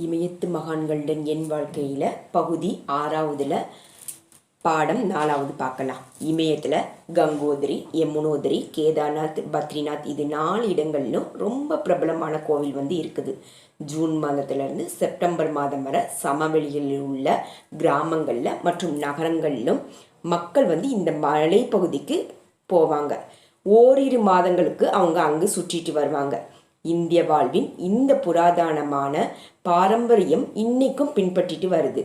இமயத்து மகான்களுடன் என் வாழ்க்கையில் பகுதி ஆறாவதுல பாடம் நாலாவது பார்க்கலாம். இமயத்தில் கங்கோதரி யமுனோதரி கேதார்நாத் பத்ரிநாத் இது நாலு இடங்கள்லும் ரொம்ப பிரபலமான கோவில் வந்து இருக்குது. ஜூன் மாதத்திலிருந்து செப்டம்பர் மாதம் வரை சமவெளியில் உள்ள கிராமங்களில் மற்றும் நகரங்களிலும் மக்கள் வந்து இந்த மலைப்பகுதிக்கு போவாங்க. ஓரிரு மாதங்களுக்கு அவங்க அங்கு சுற்றிட்டு வருவாங்க. இந்திய வாழ்வின் இந்த புராதனமான பாரம்பரியம் இன்னைக்கும் பின்பற்றிட்டு வருது.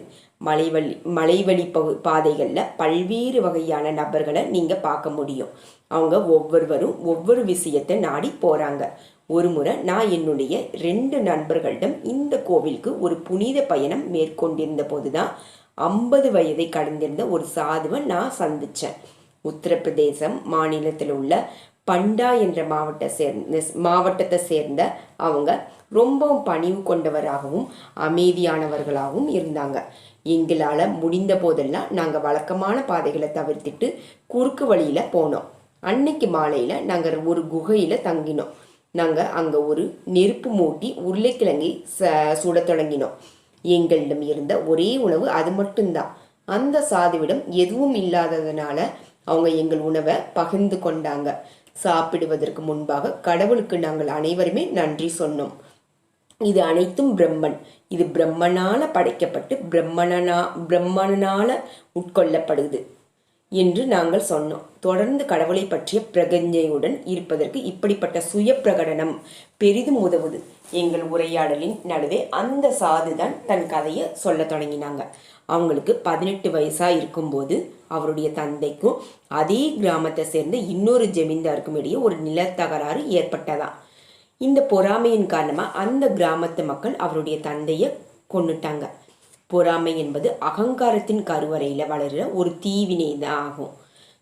மலைவழி மலைவழி பகு பாதைகளில் பல்வேறு வகையான நபர்களை நீங்கள் பார்க்க முடியும். அவங்க ஒவ்வொருவரும் ஒவ்வொரு விஷயத்தை நாடி போகிறாங்க ஒரு முறை நான் என்னுடைய ரெண்டு நண்பர்களிடம் இந்த கோவிலுக்கு ஒரு புனித பயணம் மேற்கொண்டிருந்த போது தான் ஐம்பது வயதை கடந்திருந்த ஒரு சாதுவை நான் சந்தித்தேன் உத்தரப்பிரதேசம் மாநிலத்தில் உள்ள பண்டா என்ற மாவட்ட சேர்ந்த மாவட்டத்தை சேர்ந்த அவங்க ரொம்பவும் பணிவு கொண்டவராகவும் அமைதியானவர்களாகவும் இருந்தாங்க. எங்களால் முடிந்த போதெல்லாம் நாங்கள் வழக்கமான பாதைகளை தவிர்த்துட்டு குறுக்கு வழியில் போனோம். அன்னைக்கு மாலையில் நாங்கள் ஒரு குகையில் தங்கினோம். நாங்கள் அங்கே ஒரு நெருப்பு மூட்டி உருளைக்கிழங்கை ச சுட தொடங்கினோம். எங்களிடம் இருந்த ஒரே உணவு அது மட்டும்தான். அந்த சாதுவிடம் எதுவும் இல்லாததுனால அவங்க எங்கள் உணவை பகிர்ந்து கொண்டாங்க. சாப்பிடுவதற்கு முன்பாக கடவுளுக்கு நாங்கள் அனைவருமே நன்றி சொன்னோம். இது அனைத்தும் பிரம்மன். இது பிரம்மனால படைக்கப்பட்டு பிரம்மணனா பிரம்மனால உட்கொள்ளப்படுது என்று நாங்கள் சொன்னோம். தொடர்ந்து கடவுளை பற்றிய பிரகஞ்சையுடன் இருப்பதற்கு இப்படிப்பட்ட சுய பிரகடனம் பெரிதும் உதவுது. எங்கள் உரையாடலின் நடுவே அந்த சாதுதான் தன் கதையை சொல்ல தொடங்கினாங்க. அவங்களுக்கு பதினெட்டு வயசாக இருக்கும்போது அவருடைய தந்தைக்கும் அதே கிராமத்தை சேர்ந்த இன்னொரு ஜமீன்தாருக்கும் இடையே ஒரு நிலத்தகராறு ஏற்பட்டதா இந்த பொறாமையின் காரணமாக அந்த கிராமத்து மக்கள் அவருடைய தந்தையை கொன்னுட்டாங்க. பொறாமை என்பது அகங்காரத்தின் கருவறையில் வளர்கிற ஒரு தீவினை தான் ஆகும்.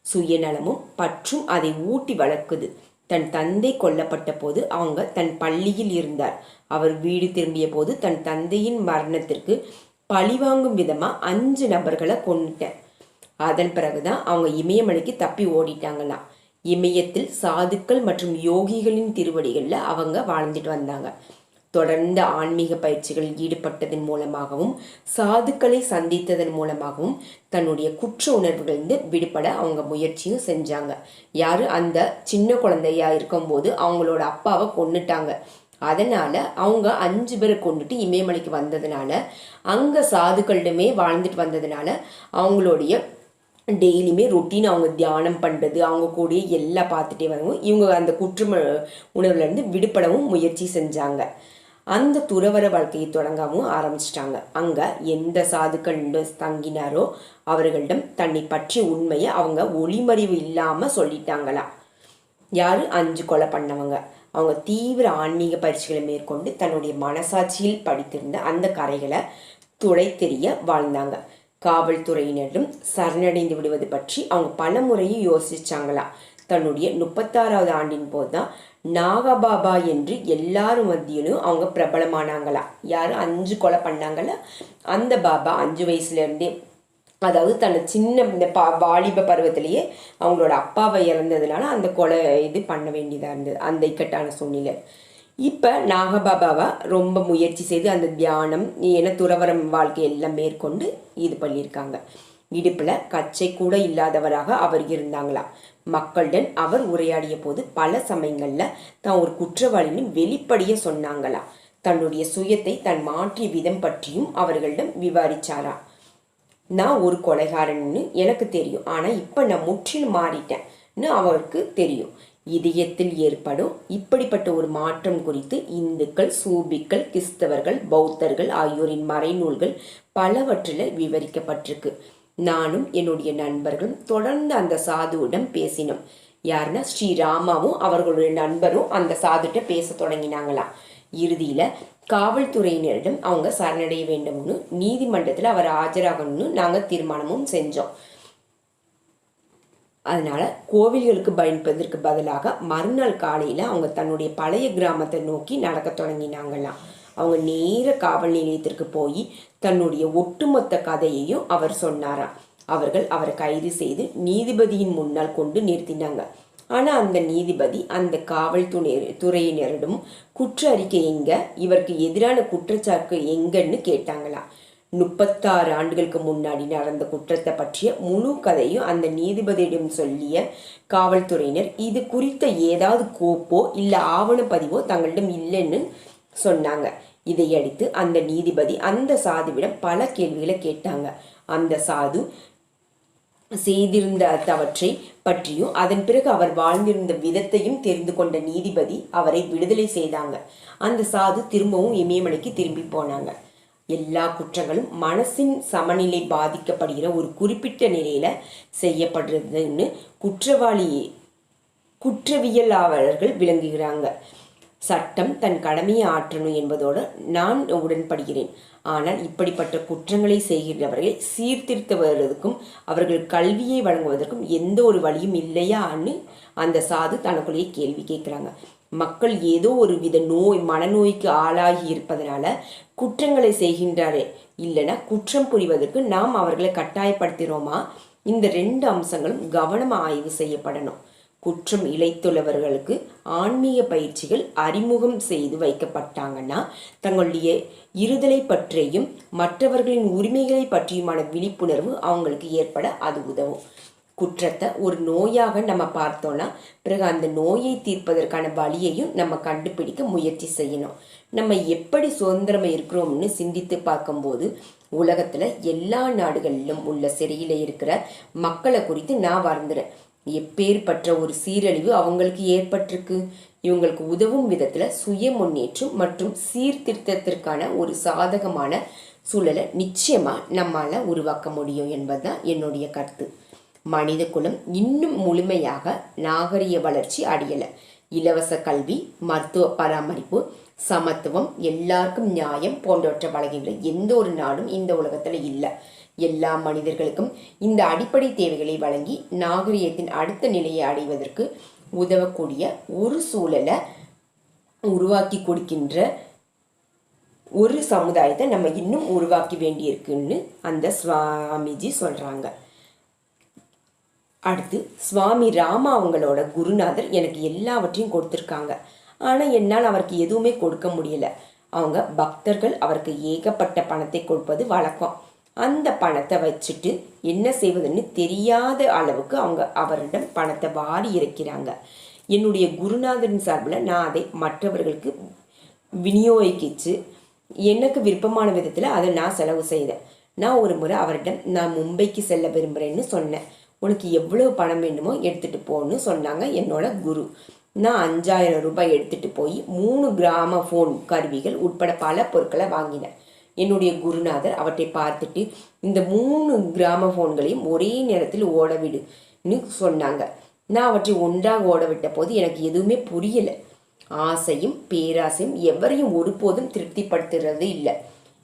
சுயநலமும் பற்றும் அதை ஊட்டி வளர்க்குது. தன் தந்தை கொல்லப்பட்ட போது அவங்க தன் பள்ளியில் இருந்தார். அவர் வீடு திரும்பிய போது தன் தந்தையின் மரணத்திற்கு பழிவாங்கும் விதமாக அஞ்சு நபர்களை கொண்டுட்டேன் அதன் பிறகுதான் அவங்க இமயமலைக்கு தப்பி ஓடிட்டாங்களாம். இமயத்தில் சாதுக்கள் மற்றும் யோகிகளின் திருவடிகளில் அவங்க வாழ்ந்துட்டு வந்தாங்க. தொடர்ந்து ஆன்மீக பயிற்சிகளில் ஈடுபட்டதன் மூலமாகவும் சாதுக்களை சந்தித்ததன் மூலமாகவும் தன்னுடைய குற்ற உணர்வுகளிலிருந்து விடுபட அவங்க முயற்சியும் செஞ்சாங்க. யார்? அந்த சின்ன குழந்தையா இருக்கும்போது அவங்களோட அப்பாவை கொண்டுட்டாங்க அதனால அவங்க அஞ்சு பேரை கொண்டுட்டு இமயமலைக்கு வந்ததுனால அங்க சாதுக்களிடமே வாழ்ந்துட்டு வந்ததுனால அவங்களுடைய டெய்லியுமே ரொட்டீன் அவங்க தியானம் பண்ணுறது அவங்க கூடயே எல்லாம் பார்த்துட்டே வரவும் இவங்க அந்த குற்றம உணர்வுலேருந்து விடுபடவும் முயற்சி செஞ்சாங்க. அந்த துறவர வாழ்க்கையை தொடங்கவும் ஆரம்பிச்சிட்டாங்க. அங்கே எந்த சாதுக்கள் தங்கினாரோ அவர்களிடம் தன்னை பற்றிய உண்மையை அவங்க ஒளிமறிவு இல்லாமல் சொல்லிட்டாங்களாம் யார்? அஞ்சு கொலை பண்ணவங்க. அவங்க தீவிர ஆன்மீக பயிற்சிகளை மேற்கொண்டு தன்னுடைய மனசாட்சியில் படித்திருந்த அந்த கரைகளை துடை தெரிய வாழ்ந்தாங்க. காவல்துறையினரும் சரணடைந்து விடுவது பற்றி அவங்க பல முறையும் யோசிச்சாங்களாம் தன்னுடைய முப்பத்தாறாவது ஆண்டின் போது தான் நாகபாபா என்று எல்லாரும் மத்தியிலும் அவங்க பிரபலமானாங்களா? யாரும் அஞ்சு கொலை பண்ணாங்களா? அந்த பாபா அஞ்சு வயசுலேருந்தே அதாவது தன்னை சின்ன இந்த பா வாலிப பருவத்திலேயே அவங்களோட அப்பாவை இறந்ததுனால அந்த கொலை இது பண்ண வேண்டியதாக இருந்தது அந்த இக்கட்டான சூழ்நிலை இப்போ நாகபாபாவை ரொம்ப முயற்சி செய்து அந்த தியானம் என துறவரம் வாழ்க்கை எல்லாம் மேற்கொண்டு இது பண்ணியிருக்காங்க. இடுப்பில் கச்சை கூட இல்லாதவராக அவர் இருந்தாங்களாம் மக்களுடன் அவர் உரையாடிய போது பல சமயங்களில் தான் ஒரு குற்றவாளின்னு வெளிப்படைய சொன்னாங்களாம் தன்னுடைய சுயத்தை தன் மாற்றிய விதம் பற்றியும் அவர்களிடம் விவாரிச்சாராம் நான் ஒரு கொலைகாரன்னு எனக்கு தெரியும். ஆனால் இப்போ நான் முற்றிலும் மாறிட்டேன்னு அவருக்கு தெரியும். இதயத்தில் ஏற்படும் இப்படிப்பட்ட ஒரு மாற்றம் குறித்து இந்துக்கள் சூபிக்கள் கிறிஸ்தவர்கள் பௌத்தர்கள் ஆகியோரின் மறைநூல்கள் பலவற்றில் விவரிக்கப்பட்டிருக்கு. நானும் என்னுடைய நண்பர்களும் தொடர்ந்து அந்த சாதுவிடம் பேசினோம். யாருன்னா ஸ்ரீராமாவும் அவர்களுடைய நண்பரும் அந்த சாதுகிட்ட பேச தொடங்கினாங்களாம் இறுதியில் காவல்துறையினரிடம் அவங்க சரணடைய வேண்டும்னு நீதிமன்றத்தில் அவர் ஆஜராகணும்னு நாங்கள் தீர்மானமும் செஞ்சோம். அதனால் கோவில்களுக்கு பயன்பதற்கு பதிலாக மறுநாள் காலையில் அவங்க தன்னுடைய பழைய கிராமத்தை நோக்கி நடக்க தொடங்கினாங்களாம். அவங்க நேர காவல் நிலையத்திற்கு போய் தன்னுடைய ஒட்டுமொத்த கதையையும் அவர் சொன்னாராம். அவர்கள் அவரை கைது செய்து நீதிபதியின் முன்னால் கொண்டு நிறுத்தினாங்க. ஆனால் அந்த நீதிபதி அந்த காவல்துறை துறையினரிடம் குற்ற அறிக்கை எங்க இவருக்கு எதிரான குற்றச்சாட்டு எங்கன்னு கேட்டாங்களாம். முப்பத்தாறு ஆண்டுகளுக்கு முன்னாடி நடந்த குற்றத்தை பற்றிய முழு கதையும் அந்த நீதிபதியிடம் சொல்லிய காவல்துறையினர் இது குறித்த ஏதாவது கோப்போ இல்லை ஆவணப்பதிவோ தங்களிடம் இல்லைன்னு சொன்னாங்க. இதையடுத்து அந்த நீதிபதி அந்த சாதுவிடம் பல கேள்விகளை கேட்டாங்க. அந்த சாது செய்திருந்தவற்றை பற்றியும் அதன் பிறகு அவர் வாழ்ந்திருந்த விதத்தையும் தெரிந்து கொண்ட நீதிபதி அவரை விடுதலை செய்தாங்க. அந்த சாது திரும்பவும் இமயமலைக்கு திரும்பி போனாங்க. எல்லா குற்றங்களும் மனசின் சமநிலை பாதிக்கப்படுகிற ஒரு குறிப்பிட்ட நிலையில் செய்யப்படுறதுன்னு குற்றவாளி குற்றவியலாளர்கள் விளங்குகிறாங்க. சட்டம் தன் கடமையை ஆற்றணும் என்பதோடு நான் உடன்படுகிறேன். ஆனால் இப்படிப்பட்ட குற்றங்களை செய்கின்றவர்கள் சீர்திருத்து வருவதற்கும் அவர்கள் கல்வியை வழங்குவதற்கும் எந்த ஒரு வழியும் இல்லையான்னு அந்த சாது தனக்குள்ளேயே கேள்வி கேட்குறாங்க. மக்கள் ஏதோ ஒரு வித நோய் மனநோய்க்கு ஆளாகி இருப்பதனால குற்றங்களை செய்கின்றாரே. இல்லைன்னா குற்றம் புரிவதற்கு நாம் அவர்களை கட்டாயப்படுத்துகிறோமா? இந்த ரெண்டு அம்சங்களும் கவனமாக ஆய்வு செய்யப்படணும். குற்றம் இழைத்துள்ளவர்களுக்கு ஆன்மீக பயிற்சிகள் அறிமுகம் செய்து வைக்கப்பட்டாங்கன்னா தங்களுடைய இருதலை பற்றியும் மற்றவர்களின் உரிமைகளை பற்றியுமான விழிப்புணர்வு அவங்களுக்கு ஏற்பட அது உதவும். குற்றத்தை ஒரு நோயாக நம்ம பார்த்தோன்னா பிறகு அந்த நோயை தீர்ப்பதற்கான வழியையும் நம்ம கண்டுபிடிக்க முயற்சி செய்யணும். நம்ம எப்படி சுதந்திரமாக இருக்கிறோம்னு சிந்தித்து பார்க்கும்போது உலகத்தில் எல்லா நாடுகளிலும் உள்ள சிறையில் இருக்கிற மக்களை குறித்து நான் வருந்துறேன். எப்பேற்பட்ட ஒரு சீரழிவு அவங்களுக்கு ஏற்பட்டிருக்கு? இவங்களுக்கு உதவும் விதத்தில் சுய முன்னேற்றம் மற்றும் சீர்திருத்தத்திற்கான ஒரு சாதகமான சூழலை நிச்சயமாக நம்மால் உருவாக்க முடியும் என்பதுதான் என்னுடைய கருத்து. மனித குலம் இன்னும் முழுமையாக நாகரிக வளர்ச்சி அடையலை. இலவச கல்வி மருத்துவ பராமரிப்பு சமத்துவம் எல்லாருக்கும் நியாயம் போன்றவற்றை வழங்குகின்ற எந்த ஒரு நாடும் இந்த உலகத்தில் இல்லை. எல்லா மனிதர்களுக்கும் இந்த அடிப்படை தேவைகளை வழங்கி நாகரிகத்தின் அடுத்த நிலையை அடைவதற்கு உதவக்கூடிய ஒரு சூழலை உருவாக்கி கொடுக்கின்ற ஒரு சமுதாயத்தை நம்ம இன்னும் உருவாக்கி வேண்டியிருக்குன்னு அந்த சுவாமிஜி சொல்கிறாங்க அடுத்து சுவாமி ராமா அவங்களோட குருநாதர் எனக்கு எல்லாவற்றையும் கொடுத்துருக்காங்க. ஆனால் என்னால் அவருக்கு எதுவுமே கொடுக்க முடியல. அவங்க பக்தர்கள் அவருக்கு ஏகப்பட்ட பணத்தை கொடுப்பது வழக்கம். அந்த பணத்தை வச்சுட்டு என்ன செய்வதுன்னு தெரியாத அளவுக்கு அவங்க அவரிடம் பணத்தை வாரி இறக்கிறாங்க. என்னுடைய குருநாதரின் சார்பில் நான் அதை மற்றவர்களுக்கு விநியோகிச்சு எனக்கு விருப்பமான விதத்தில் அதை நான் செலவு செய்தேன். நான் ஒரு முறை அவரிடம் நான் மும்பைக்கு செல்ல விரும்புகிறேன்னு சொன்னேன். உனக்கு எவ்வளோ பணம் வேணுமோ எடுத்துகிட்டு போன்னு சொன்னாங்க என்னோட குரு. நான் அஞ்சாயிரம் ரூபாய் எடுத்துகிட்டு போய் மூணு கிராம ஃபோன் கருவிகள் உட்பட பல பொருட்களை வாங்கினேன். என்னுடைய குருநாதர் அவற்றை பார்த்துட்டு இந்த மூணு கிராம ஃபோன்களையும் ஒரே நேரத்தில் ஓடவிடுன்னு சொன்னாங்க. நான் அவற்றை ஒன்றாக ஓட விட்ட போது எனக்கு எதுவுமே புரியலை. ஆசையும் பேராசையும் எவரையும் ஒருபோதும் திருப்திப்படுத்துறது இல்லை.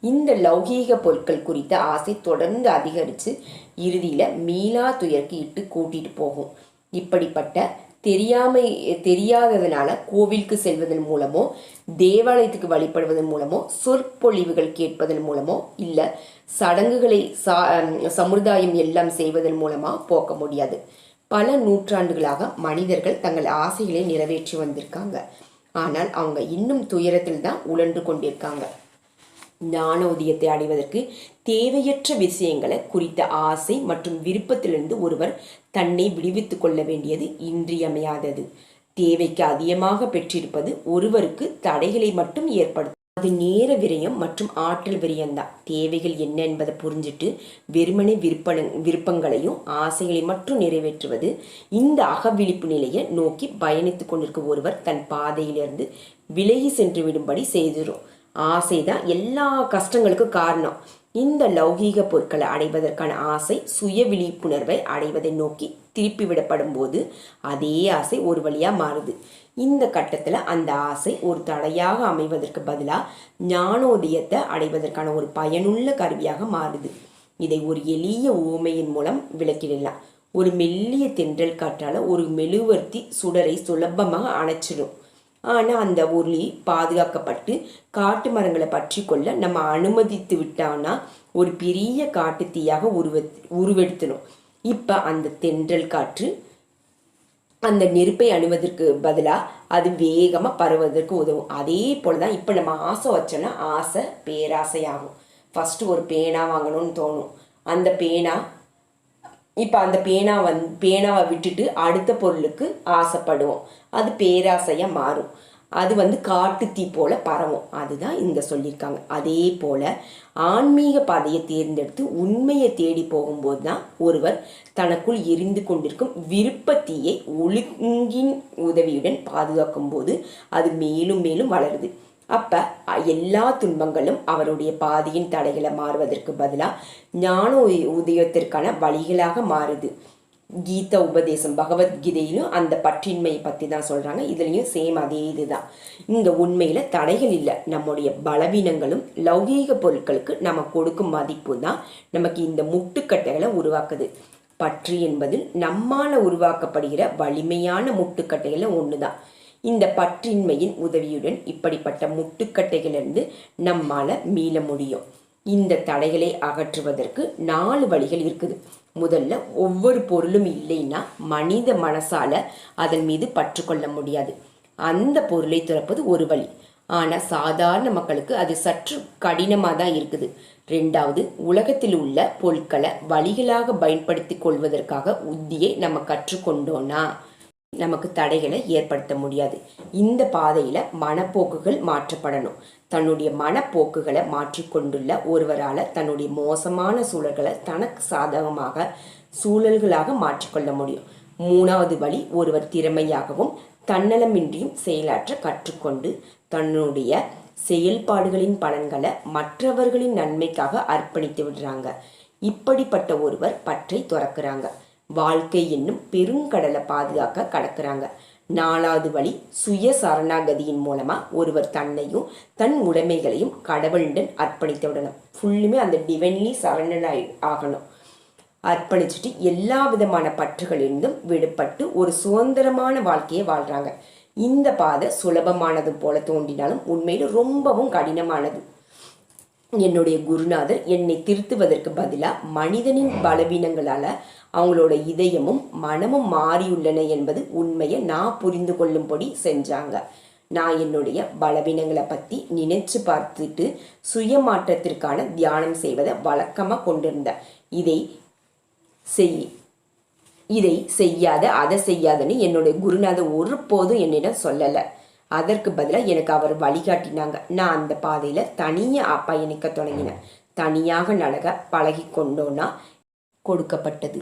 இந்த லௌகீக பொருட்கள் குறித்த ஆசை தொடர்ந்து அதிகரித்து இறுதியில் மீளா துயர்க்கு இட்டு கூட்டிட்டு போகும். இப்படிப்பட்ட தெரியாமை தெரியாததுனால கோவிலுக்கு செல்வதன் மூலமோ தேவாலயத்துக்கு வழிபடுவதன் மூலமோ சொற்பொழிவுகள் கேட்பதன் மூலமோ இல்லை சடங்குகளை சா சமுதாயம் எல்லாம் செய்வதன் மூலமாக போக்க முடியாது. பல நூற்றாண்டுகளாக மனிதர்கள் தங்கள் ஆசைகளை நிறைவேற்றி வந்திருக்காங்க. ஆனால் அவங்க இன்னும் துயரத்தில் தான் உழன்று கொண்டிருக்காங்க. ஞான உதயத்தை அடைவதற்கு தேவையற்ற விஷயங்களை குறித்த ஆசை மற்றும் விருப்பத்திலிருந்து ஒருவர் தன்னை விடுவித்துக் கொள்ள வேண்டியது இன்றியமையாதது. தேவைக்கு அதிகமாக பெற்றிருப்பது ஒருவருக்கு தடைகளை மட்டும் ஏற்படுத்தும். அது நேர விரயம் மற்றும் ஆற்றல் விரயம்தான். தேவைகள் என்ன என்பதை புரிஞ்சுட்டு வெறுமனை விருப்ப விருப்பங்களையும் ஆசைகளை மட்டும் நிறைவேற்றுவது இந்த அகவிழிப்பு நிலையை நோக்கி பயணித்து கொண்டிருக்கும் ஒருவர் தன் பாதையிலிருந்து விலகி சென்று விடும்படி செய்திடும். ஆசை தான் எல்லா கஷ்டங்களுக்கும் காரணம். இந்த லௌகீக பொருட்களை அடைவதற்கான ஆசை சுய விழிப்புணர்வை அடைவதை நோக்கி திருப்பி விடப்படும் போது அதே ஆசை ஒரு வழியாக மாறுது. இந்த கட்டத்தில் அந்த ஆசை ஒரு தடையாக அமைவதற்கு பதிலாக ஞானோதயத்தை அடைவதற்கான ஒரு பயனுள்ள கருவியாக மாறுது. இதை ஒரு எளிய ஊமையின் மூலம் விளக்கிடலாம். ஒரு மெல்லிய தென்றல் காற்றால் ஒரு மெழுவர்த்தி சுடரை சுலபமாக அணைச்சிடும். ஆனால் அந்த ஒளி பாதுகாக்கப்பட்டு காட்டு மரங்களை பற்றி கொள்ள நம்ம அனுமதித்து விட்டான்னா ஒரு பெரிய காட்டு தீயாக உருவ உருவெடுத்தணும் இப்போ அந்த தென்றல் காற்று அந்த நெருப்பை அணுவதற்கு பதிலாக அது வேகமாக பரவுவதற்கு உதவும். அதே போல் தான் இப்போ நம்ம ஆசை வச்சோன்னா ஆசை பேராசையாகும் ஃபஸ்ட்டு ஒரு பேனா வாங்கணும்னு தோணும். அந்த பேனா இப்போ அந்த பேனா வந் பேனாவை விட்டுட்டு அடுத்த பொருளுக்கு ஆசைப்படுவோம். அது பேராசையாக மாறும். அது வந்து காட்டுத்தீ போல பரவும். அதுதான் இங்கே சொல்லியிருக்காங்க. அதே போல் ஆன்மீக பாதையை தேர்ந்தெடுத்து உண்மையை தேடி போகும்போது தான் ஒருவர் தனக்குள் எரிந்து கொண்டிருக்கும் விருப்பத்தீயை ஒழுங்கின் உதவியுடன் பாதுகாக்கும் போது அது மேலும் மேலும் வளருது. அப்போ எல்லா துன்பங்களும் அவருடைய பாதியின் தடைகளை மாறுவதற்கு பதிலாக ஞான உய- உதயத்திற்கான வழிகளாக மாறுது. கீத உபதேசம் பகவத்கீதையிலும் அந்த பற்றின்மையை பற்றி தான் சொல்கிறாங்க இதுலேயும் சேம் அதே இதுதான். இங்கே உண்மையில் தடைகள் இல்லை. நம்முடைய பலவீனங்களும் லௌகீக பொருட்களுக்கு நம்ம கொடுக்கும் மதிப்பு தான் நமக்கு இந்த முட்டுக்கட்டைகளை உருவாக்குது. பற்று என்பது நம்மால் உருவாக்கப்படுகிற வலிமையான முட்டுக்கட்டைகளை ஒன்று தான் இந்த பற்றின்மையின் உதவியுடன் இப்படிப்பட்ட முட்டுக்கட்டைகளிலிருந்து நம்மால மீள முடியும். இந்த தடைகளை அகற்றுவதற்கு நாலு வழிகள் இருக்குது. முதல்ல ஒவ்வொரு பொருளும் இல்லைன்னா மனித மனசால அதன் மீது பற்றுக்கொள்ள முடியாது. அந்த பொருளை துறப்பது ஒரு வழி. ஆனால் சாதாரண மக்களுக்கு அது சற்று கடினமாக தான் இருக்குது. ரெண்டாவது உலகத்தில் உள்ள பொருட்களை வழிகளாக பயன்படுத்தி கொள்வதற்காக உத்தியை நம்ம கற்றுக்கொண்டோன்னா நமக்கு தடைகளை ஏற்படுத்த முடியாது. இந்த பாதையில் மனப்போக்குகள் மாற்றப்படணும். தன்னுடைய மனப்போக்குகளை மாற்றிக்கொண்டுள்ள ஒருவரால் தன்னுடைய மோசமான சூழல்களை தனக்கு சாதகமாக சூழல்களாக மாற்றிக்கொள்ள முடியும். மூணாவது வழி ஒருவர் திறமையாகவும் தன்னலமின்றியும் செயலாற்ற கற்றுக்கொண்டு தன்னுடைய செயல்பாடுகளின் பலன்களை மற்றவர்களின் நன்மைக்காக அர்ப்பணித்து விடுறாங்க. இப்படிப்பட்ட ஒருவர் பற்றை துறக்கிறாங்க. வாழ்க்கை என்னும் பெருங்கடலை பாதுகாக்க கடக்கிறாங்க. நாலாவது வழி சுய சரணாகதியின் மூலமா ஒருவர் தன்னையும் தன் உடைமைகளையும் கடவுளுடன் அர்ப்பணித்து விடணும். ஃபுல்லுமே அந்த டிவைன்லி சரணனாய் ஆகணும். அர்ப்பணிச்சுட்டு எல்லா விதமான பற்றுகளிலிருந்தும் விடுபட்டு ஒரு சுதந்திரமான வாழ்க்கையை வாழ்றாங்க. இந்த பாதை சுலபமானது போல தோன்றினாலும் உண்மையில் ரொம்பவும் கடினமானது. என்னுடைய குருநாதர் என்னை திருத்துவதற்கு பதிலாக மனிதனின் பலவீனங்களால் அவங்களோட இதயமும் மனமும் மாறியுள்ளன என்பது உண்மையை நான் புரிந்து கொள்ளும்படி செஞ்சாங்க. நான் என்னுடைய பலவீனங்களை பற்றி நினைச்சு பார்த்துட்டு சுயமாற்றத்திற்கான தியானம் செய்வதை வழக்கமாக கொண்டிருந்தேன். இதை செய் இதை செய்யாத அதை செய்யாதன்னு என்னுடைய குருநாதர் ஒருபோதும் என்னிடம் சொல்லலை. அதற்கு பதிலாக எனக்கு அவர் வழிகாட்டினாங்க. நான் அந்த பாதையில் தனியாக பயணிக்க தொடங்கினேன். தனியாக நடக்க பழகி கொண்டோன்னா கொடுக்கப்பட்டது.